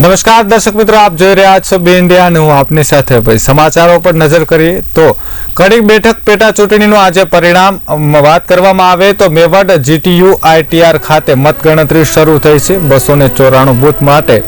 નમસ્કાર, દર્શક મિત્રો, આપ જોઈ રહ્યા છો બે ઇન્ડિયા અને હું આપની સાથે ભાઈ સમાચારો પર નજર કરીએ તો કડી બેઠક પેટા ચૂંટણીનું આજે પરિણામ વાત કરવામાં આવે તો મેવાડ જીટીયુ આઈટીઆર ખાતે મતગણતરી શરૂ થઈ છે. બસો ને ચોરાણું બૂથ માટે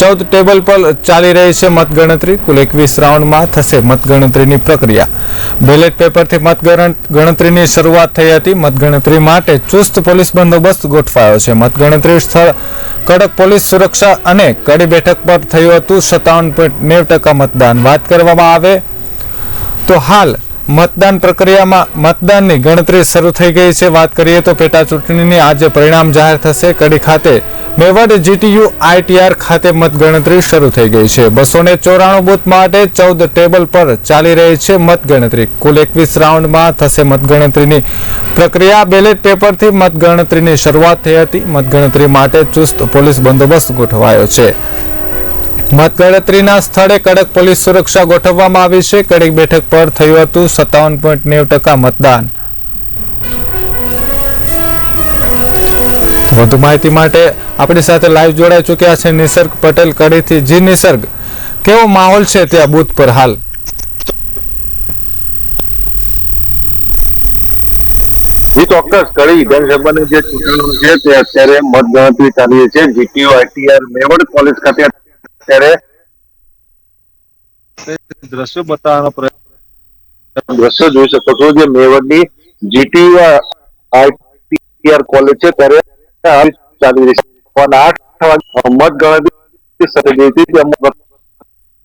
ચૌદ ટેબલ પર ચાલી રહી છે મતગણતરી. કુલ એકવીસ રાઉન્ડમાં થશે મતગણતરીની પ્રક્રિયા. બેલેટ પેપરથી મતગણ- ગણતરીની શરૂઆત થઈ હતી. મતગણતરી માટે ચુસ્ત પોલીસ બંદોબસ્ત ગોઠવાયો છે. મતગણતરી સ્થળ, કડક પોલીસ સુરક્ષા અને કડી બેઠક પર થયું હતું સત્તાવન પોઈન્ટ નેવ ટકા મતદાન. વાત કરવામાં આવે તો હાલ મતદાન પ્રક્રિયામાં મતદાનની ગણતરી શરૂ થઈ ગઈ છે. વાત કરીએ તો પેટા ચૂંટણીની આજે પરિણામ જાહેર થશે. કડી ખાતે મેવાડ જીટીયુ આઈટીઆર ખાતે મતગણતરી શરૂ થઈ ગઈ છે. બસો ને ચોરાણું બૂથ માટે ચૌદ ટેબલ પર ચાલી રહી છે મતગણતરી. કુલ એકવીસ રાઉન્ડમાં થશે મતગણતરીની પ્રક્રિયા. બેલેટ પેપરથી મતગણતરીની શરૂઆત થઈ હતી. મતગણતરી માટે ચુસ્ત પોલીસ બંદોબસ્ત ગોઠવાયો છે. મતગણતરીના સ્થળે કડક પોલીસ સુરક્ષા ગોઠવવામાં આવી છે. કડક બેઠક પર થયું હતું સત્તાવન પોઈન્ટ નેવ ટકા મતદાન. વધુ માહિતી માટે આપણી સાથે લાઈવ જોડાઈ ચૂક્યા છે નિસર્ગ પટેલ કડીથી. જી નિસર્ગ, કેવો માહોલ છે ત્યાં બૂથ પર હાલ? ચોક્કસ. કડી વિધાનસભાની જે ચૂંટણી છે, તે અત્યારે મતગણતરી ચાલી છે. જીટીઓ આઈટીઆર મેવડ કોલેજ ખાતે અત્યારે દ્રશ્યો બતાવવાનો પ્રયત્ન દ્રશ્યો જોઈ શકો છો જે મેવડની જીટી આઈટીઆર કોલેજ છે ત્યારે ચાલી રહી છે. પણ આઠ વાગે મતગણતરી શરૂ થઈ હતી તેમાં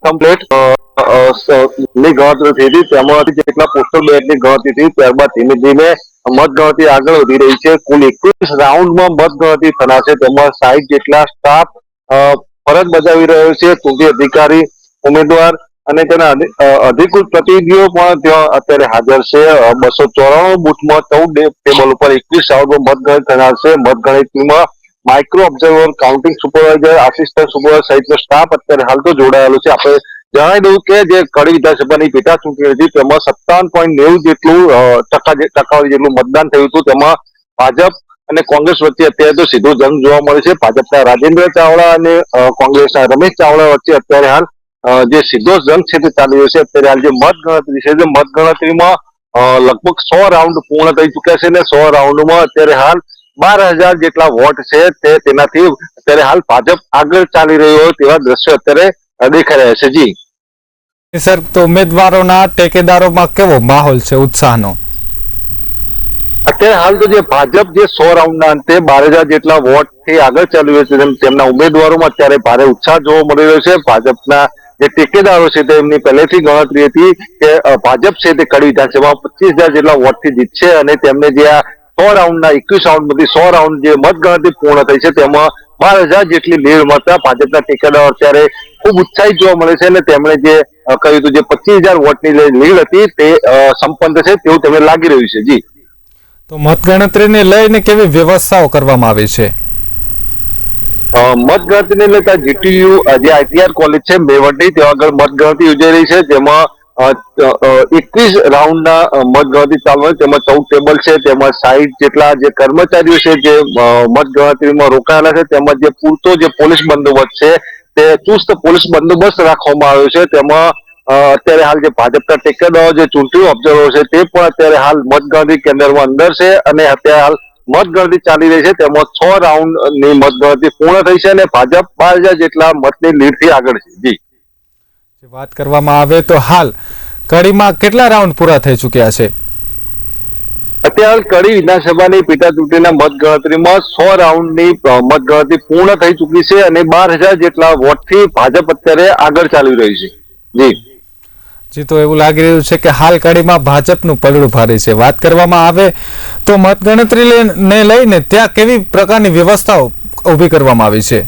કમ્પ્લીટની ગણતરી થઈ હતી. તેમાંથી જેટલા પોસ્ટલ બેટની ગણતરી થઈ ત્યારબાદ ધીમે ધીમે મત ગણતરી આગળ વધી રહી છે. કુલ એકવીસ રાઉન્ડમાં મતગણતરી થનાર છે. તેમાં સાહીઠ જેટલા સ્ટાફ ફરજ બજાવી રહ્યો છે. ચૂંટણી અધિકારી, ઉમેદવાર અને તેના અધિકૃત પ્રતિનિધિઓ પણ ત્યાં અત્યારે હાજર છે. બસો ચોરાણું બુથમાં ચૌદ ટેબલ ઉપર એકવીસ આવડો મતગણતરી થનાર છે. મતગણતરીમાં micro observer counting supervisor assistant supervisor સહિતનો સ્ટાફ અત્યારે હાલ તો જોડાયેલો છે. આપણે જણાવી દઉં કે જે કડી વિધાનસભાની પેટા ચૂંટણી હતી, તેમાં સત્તાવન પોઈન્ટ નેવું જેટલું ટકા ટકાવારી જેટલું મતદાન થયું હતું. તેમાં ભાજપ અને કોંગ્રેસ વચ્ચે અત્યારે તો સીધો જંગ જોવા મળે છે. ભાજપના રાજેન્દ્ર ચાવડા અને કોંગ્રેસના રમેશ ચાવડા વચ્ચે અત્યારે હાલ જે સીધો જંગ છે તે ચાલી રહ્યો છે. અત્યારે હાલ જે મતગણતરી છે, જે મતગણતરીમાં લગભગ સો રાઉન્ડ પૂર્ણ થઈ ચુક્યા છે અને સો રાઉન્ડમાં અત્યારે હાલ બાર હજાર જેટલા વોટ છે તે તેનાથી અત્યારે હાલ ભાજપ આગળ ચાલી રહ્યો હોય તેવા દ્રશ્યો અત્યારે દેખાઈ રહ્યા છે. જી, સર, તો ઉમેદવારોના ટેકેદારોમાં કેવો માહોલ છે, ઉત્સાહનો? અત્યારે હાલ તો જે ભાજપ જે સો રાઉન્ડના અંતે બાર હજાર જેટલા વોટથી આગળ ચાલી રહ્યો છે તેમ તેમના ઉમેદવારોમાં અત્યારે ભારે ઉત્સાહ જોવા મળી રહ્યો છે. ભાજપના જે ટેકેદારો છે તેમની પહેલેથી ગણતરી હતી કે ભાજપ છે તે કડી વિધાનસભામાં પચીસ હજાર જેટલા વોટથી જીતશે અને તેમને જે આ સો રાઉન્ડના એકવીસ રાઉન્ડમાંથી સો રાઉન્ડ જે મતગણતરી પૂર્ણ થઈ છે તેમાં બાર હજાર જેટલી લીડ મળતા ભાજપના ટેકેદારો અત્યારે ખૂબ ઉત્સાહિત જોવા મળે છે અને તેમણે જે કહ્યું હતું જે પચીસ હજાર વોટની જે લીડ હતી તે સંપન્ન છે તેવું તેમને લાગી રહ્યું છે. જી. તો મતગણતરીને લઈને કેવી વ્યવસ્થાઓ કરવામાં આવી છે? મતગણતરીને લેતા જીટીયુ જે આઈટીઆર કોલેજ છે મેવડની ત્યાં આગળ મતગણતરી યોજાઈ રહી છે, જેમાં એકવીસ રાઉન્ડના મતગણતરી ચાલુ તેમાં ચૌદ ટેબલ છે, તેમાં સાઈઠ જેટલા જે કર્મચારીઓ છે, જે મતગણતરીમાં રોકાયેલા છે, તેમાં જે પૂરતો જે પોલીસ બંદોબસ્ત છે, તે ચુસ્ત પોલીસ બંદોબસ્ત રાખવામાં આવ્યો છે, તેમાં અત્યારે હાલ જે ભાજપના ટેકેદારો જે ચૂંટણી ઓબ્ઝર્વર છે તે પણ અત્યારે હાલ મતગણતરી કેન્દ્રમાં અંદર છે અને અત્યારે હાલ મતગણતરી ચાલી રહી છે. તેમાં છ રાઉન્ડની મતગણતરી પૂર્ણ થઈ છે અને ભાજપ બાર હજાર જેટલા મતની લીડથી આગળ છે. જી. વાત કરવામાં આવે તો હાલ કડીમાં કેટલા રાઉન્ડ પૂરા થઈ ચૂક્યા છે? અત્યારે કડી વિધાનસભાની પેટા ચૂંટણીના મતગણતરીમાં સો રાઉન્ડની મતગણતરી પૂર્ણ થઈ ચૂકી છે અને બાર હજાર જેટલા વોટથી ભાજપ અત્યારે આગળ ચાલી રહી છે. જી. જી, તો એવું લાગી રહ્યું છે કે હાલ કડીમાં ભાજપનું પલડું ભારે છે. વાત કરવામાં આવે તો મતગણતરીને લઈને ત્યાં કેવી પ્રકારની વ્યવસ્થાઓ ઊભી કરવામાં આવી છે?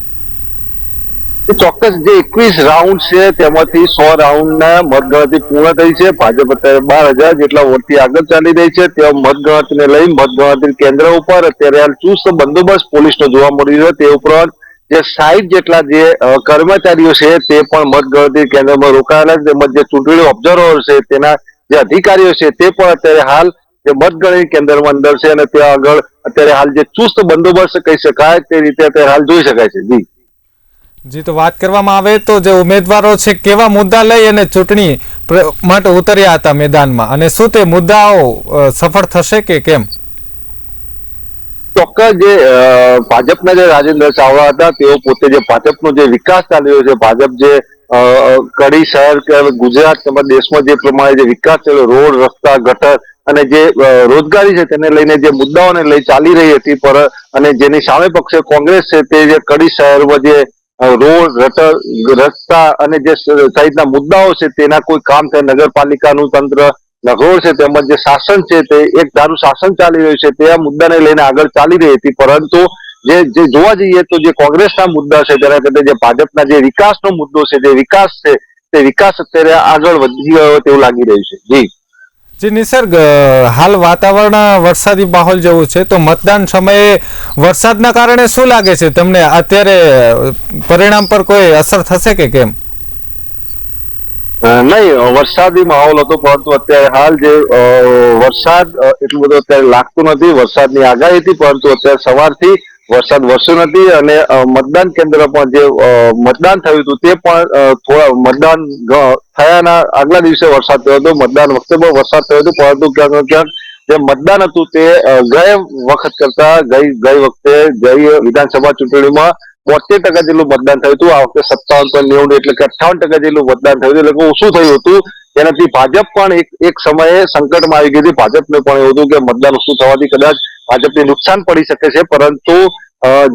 ચોક્કસ જે એકવીસ રાઉન્ડ છે, તેમાંથી સો રાઉન્ડના મતગણતરી પૂર્ણ થઈ છે. ભાજપ અત્યારે બાર હજાર જેટલા વોટથી આગળ ચાલી રહી છે. ત્યાં મતગણતરીને લઈ મતગણતરી કેન્દ્ર ઉપર અત્યારે ચુસ્ત બંદોબસ્ત પોલીસનો જોવા મળી રહ્યો. તે ઉપરાંત જે સાઈઠ જેટલા જે કર્મચારીઓ છે તે પણ મતગણતરી કેન્દ્રમાં રોકાયેલા તેમજ જે ચૂંટણી ઓબ્ઝર્વર છે, તેના જે અધિકારીઓ છે તે પણ અત્યારે હાલ જે મતગણતરી કેન્દ્રમાં અંદર છે અને ત્યાં આગળ અત્યારે હાલ જે ચુસ્ત બંદોબસ્ત કહી શકાય તે રીતે અત્યારે હાલ જોઈ શકાય છે. જી. જી, તો વાત કરવામાં આવે તો જે ઉમેદવારો છે, કેવા મુદ્દા લઈ અને ચૂંટણી માટે ઉતર્યા હતા મેદાનમાં? અને શું તે મુદ્દાઓ સફળ થશે કે કેમ? ચોક્કસ જે ભાજપના જે રાજેન્દ્ર ચાવડા હતા, તેઓ પોતે જે ભાજપનો જે વિકાસ ચાલી રહ્યો છે, ભાજપ જે કડી શહેર કે ગુજરાત તેમજ દેશમાં જે પ્રમાણે જે વિકાસ થયેલો, રોડ, રસ્તા, ગટર અને જે રોજગારી છે તેને લઈને જે મુદ્દાઓને લઈ ચાલી રહી હતી પર, અને જેની સામે પક્ષે કોંગ્રેસ છે તે જે કડી શહેરમાં જે રોડ રટર રસ્તા અને જે સહિતના મુદ્દાઓ છે તેના કોઈ કામ થાય, નગરપાલિકાનું તંત્ર નગરોળ છે, તેમજ જે શાસન છે તે એક ધારું શાસન ચાલી રહ્યું છે, તે આ મુદ્દાને લઈને આગળ ચાલી રહી હતી. પરંતુ જે જે જોવા જઈએ તો જે કોંગ્રેસના મુદ્દા છે, તેના કરતા જે ભાજપના જે વિકાસનો મુદ્દો છે, જે વિકાસ છે, તે વિકાસ અત્યારે આગળ વધી ગયો તેવું લાગી રહ્યું છે. જી. જે, નિસર્ગ હાલ વાતાવરણ વરસાદી માહોલ જેવું છે, તો મતદાન સમયે વરસાદના કારણે શું લાગે છે? તમને અત્યારે પરિણામ પર કોઈ અસર થશે કે કેમ? નહીં વરસાદી માહોલ હતો, પરંતુ અત્યારે હાલ જે વરસાદ એટલું બધું અત્યારે લાગતું નથી, વરસાદની આગાહી હતી પરંતુ અત્યારે સવારથી વરસાદ વરસ્યો નથી અને મતદાન કેન્દ્ર પણ જે મતદાન થયું હતું, તે પણ થોડા મતદાન થયાના આગલા દિવસે વરસાદ થયો હતો, મતદાન વખતે પણ વરસાદ થયો હતો, પરંતુ ક્યાંક ક્યાંક જે મતદાન હતું તે ગયા વખત કરતા, ગઈ ગઈ વખતે, ગઈ વિધાનસભા ચૂંટણીમાં બોતેર ટકા જેટલું મતદાન થયું હતું. આ વખતે સત્તાવન પોઈન્ટ નેવું એટલે કે અઠાવન ટકા જેટલું મતદાન થયું હતું. એટલે ઓછું થયું હતું. તેનાથી ભાજપ પણ એક એક સમયે સંકટમાં આવી ગઈ હતી. ભાજપને પણ એવું હતું કે મતદાન ઓછું થવાથી કદાચ ભાજપને નુકસાન પડી શકે છે. પરંતુ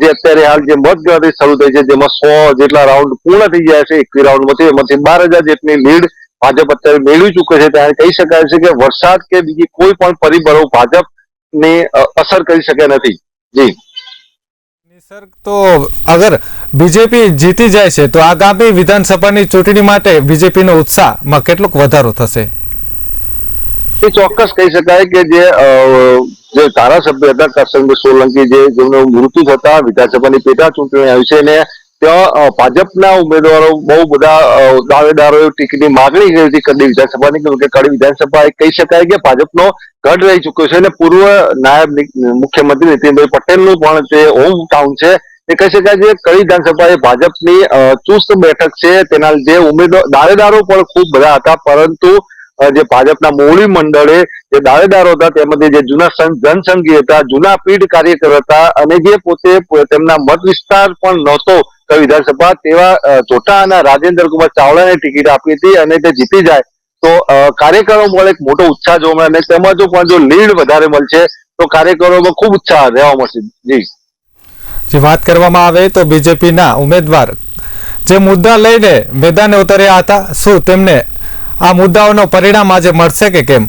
જે અત્યારે હાલ જે મતગણતરી શરૂ થઈ છે, જેમાં સો જેટલા રાઉન્ડ પૂર્ણ થઈ ગયા છે એકવી રાઉન્ડમાંથી, એમાંથી બાર હજાર જેટલી લીડ ભાજપ અત્યારે મેળવી ચૂકે છે. ત્યારે કહી શકાય છે કે વરસાદ કે બીજી કોઈ પણ પરિબળો ભાજપને ને અસર કરી શકે નથી. જી. નિસર્ગ તો અગર બીજેપી જીતી જાય છે, તો આગામી વિધાનસભાની ચૂંટણી માટે બીજેપીનો ઉત્સાહમાં કેટલોક વધારો થશે? એ ચોક્કસ કહી શકાય કે જે જે ધારાસભ્ય હતા કરશનભાઈ સોલંકી જે, જેમનું મૃત્યુ થતા વિધાનસભાની પેટા ચૂંટણી આવી છે અને ત્યાં ભાજપના ઉમેદવારો બહુ બધા દાવેદારોએ ટિકિટની માગણી કરી હતી કડી વિધાનસભાની કે કડી વિધાનસભા કહી શકાય કે ભાજપનો ગઢ રહી ચુક્યો છે અને પૂર્વ નાયબ મુખ્યમંત્રી નીતિનભાઈ પટેલનું પણ જે હોમ ટાઉન છે એ કહી શકાય છે કડી વિધાનસભા એ ભાજપની ચુસ્ત બેઠક છે. તેના જે ઉમેદવાર દાવેદારો પણ ખૂબ બધા હતા, પરંતુ જે ભાજપના મોવડી મંડળે જે દાવેદારો હતા તેમાંથી જે જૂના જનસંઘી હતા, જૂના પીઢ કાર્યકર હતા અને જે પોતે તેમના મત વિસ્તાર પણ નહોતો વિધાનસભા તેવા ચોટાના રાજેન્દ્ર કુમાર ચાવડાને ટિકિટ આપી હતી અને તે જીતી જાય તો કાર્યકરોમાં એક મોટો ઉત્સાહ જોવા મળે અને તેમાં જો પણ જો લીડ વધારે મળશે તો કાર્યકરોમાં ખૂબ ઉત્સાહ રહેવા મળશે. જી. જે વાત કરવામાં આવે તો બીજેપીના ઉમેદવાર જે મુદ્દા લઈને મેદાને ઉતર્યા હતા શું તેમને આ મુદ્દાઓનો પરિણામ આજે મળશે કે કેમ?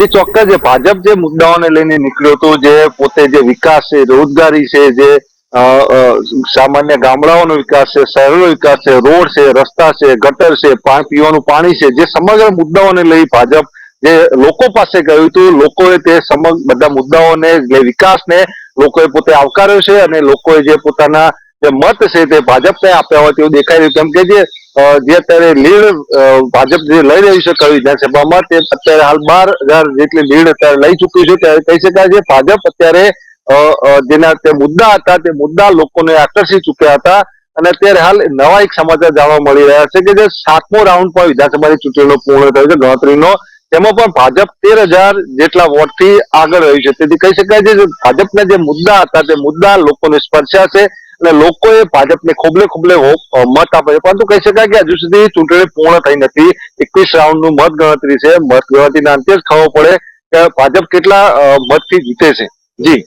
એ ચોક્કસ જે ભાજપ જે મુદ્દાઓને લઈને નીકળ્યો હતો જે પોતે જે વિકાસ છે રોજગારી છે જે સામાન્ય ગામડાઓનો વિકાસ છે, શહેરોનો વિકાસ છે, રોડ છે, રસ્તા છે, ગટર છે પીવાનું પાણી છે, જે સમગ્ર મુદ્દાઓને લઈ ભાજપ જે લોકો પાસે ગયું હતું, લોકોએ તે સમગ્ર બધા મુદ્દાઓને જે વિકાસને લોકોએ પોતે આવકાર્યો છે અને લોકોએ જે પોતાના જે મત છે તે ભાજપને આપ્યા હોય તેવું દેખાઈ રહ્યું કેમ કે જે અત્યારે લીડ ભાજપ જે લઈ રહ્યું છે કઈ વિધાનસભામાં તે અત્યારે હાલ બાર હજાર જેટલી લીડ અત્યારે લઈ ચૂક્યું છે. ત્યારે કહી શકાય છે, ભાજપ અત્યારે જેના તે મુદ્દા હતા, તે મુદ્દા લોકોને આકર્ષી ચૂક્યા હતા. અને અત્યારે હાલ નવા એક સમાચાર જાણવા મળી રહ્યા છે કે જે સાતમો રાઉન્ડ પણ વિધાનસભાની ચૂંટણીનો પૂર્ણ થયો છે, ગણતરીનો. તેમાં પણ ભાજપ તેર હજાર જેટલા વોટથી આગળ રહ્યું છે. તેથી કહી શકાય છે ભાજપના જે મુદ્દા હતા, તે મુદ્દા લોકોને સ્પર્શ્યા છે અને લોકોએ ભાજપને ખોબલે ખોબલે મત આપે છે. પરંતુ કહી શકાય કે હજુ સુધી ચૂંટણી પૂર્ણ થઈ નથી. એકવીસ રાઉન્ડનું મત ગણતરી છે. મત ગણતરીના અંતે જ ખબર પડે કે ભાજપ કેટલા મતથી જીતે છે. જી.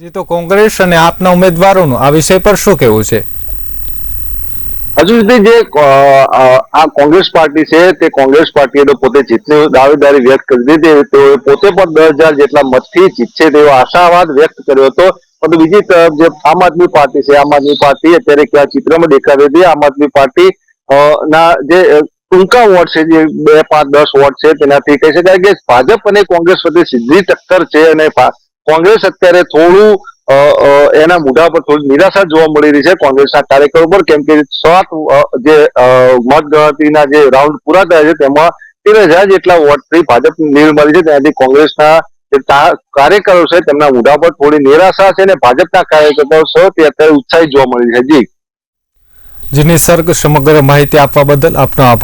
જે, તો કોંગ્રેસ અને આપના ઉમેદવારોનું, આ વિષય પર શું કહેવું છે? હજુ સુધી જે આ કોંગ્રેસ પાર્ટી છે, તે કોંગ્રેસ પાર્ટીએ તો પોતે જીતની દાવેદારી વ્યક્ત કરી દીધી તેઓએ પોતે પણ દસ હજાર જેટલા મતથી જીતશે તેવો આશાવાદ વ્યક્ત કર્યો હતો. પરંતુ બીજી તરફ જે આમ આદમી પાર્ટી છે, આમ આદમી પાર્ટી અત્યારે ક્યાં ચિત્રમાં દેખાતી હતી આમ આદમી પાર્ટી ના, જે ટૂંકા વોટ છે, જે બે, પાંચ, દસ વોટ છે, તેનાથી કહી શકાય કે ભાજપ અને કોંગ્રેસ વચ્ચે સીધી ટક્કર છે અને કોંગ્રેસ અત્યારે થોડું એના મોઢા પર થોડી નિરાશા જોવા મળી રહી છે કોંગ્રેસના કાર્યકરો પર, કેમ કે સાત જે મતગણતરીના જે રાઉન્ડ પૂરા થયા છે, તેમાં તેર હજાર જેટલા વોટથી ભાજપની લીડ મળી છે, ત્યાંથી કોંગ્રેસના જે કાર્યકરો છે, તેમના મોઢા પર થોડી નિરાશા છે અને ભાજપના કાર્યકર્તાઓ છે તે અત્યારે ઉત્સાહી જોવા મળી છે. જી. જી નિસર્ગ સમગ્ર માહિતી આપવા બદલ આપનો આભાર.